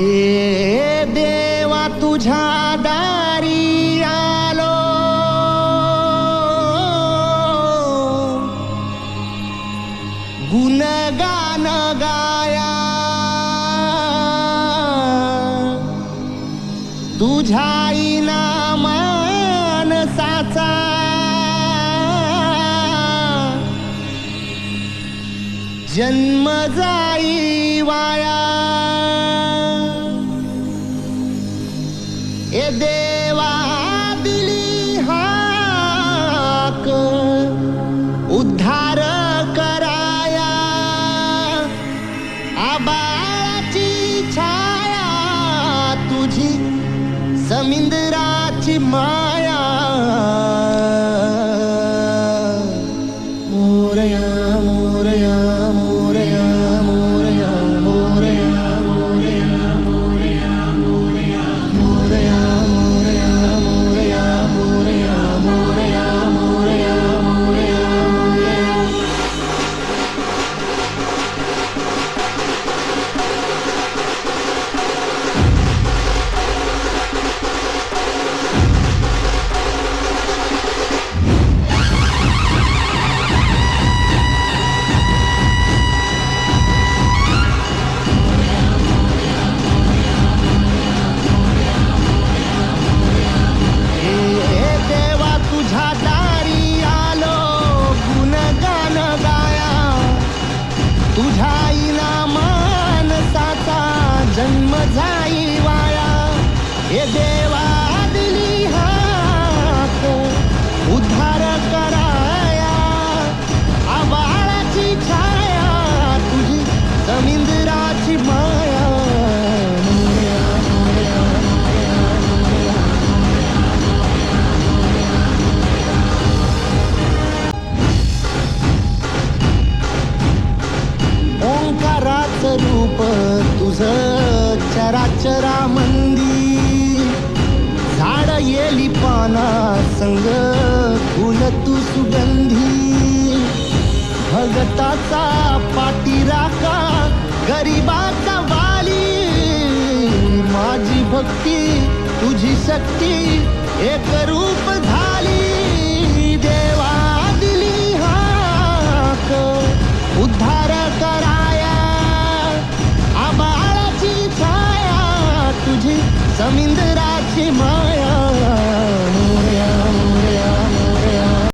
ए देवा तुझ्या दारी आलो. गुणगान गाया. तुझ्या साचा. जन्म जाई वाया. ए देवा दिली हाक उद्धार कराया. आबाळाची छाया तुझी समिंदराची माया. मोरया. देवा दिली हाक उद्धार कराया. आबाळाची छाया तुझी समिंदराची माया. मोरया, मोरया, ओंकाराचं रूप तुझ चराचरा मंदी रंग फुल तू सुगंधी. भगताचा पाटी का गरिबाचा वाली. माझी भक्ती तुझी शक्ती एक रूप झाली. देवा दिली हाक उद्धार कराया. आबाळाची छाया तुझी समिंदराची माया.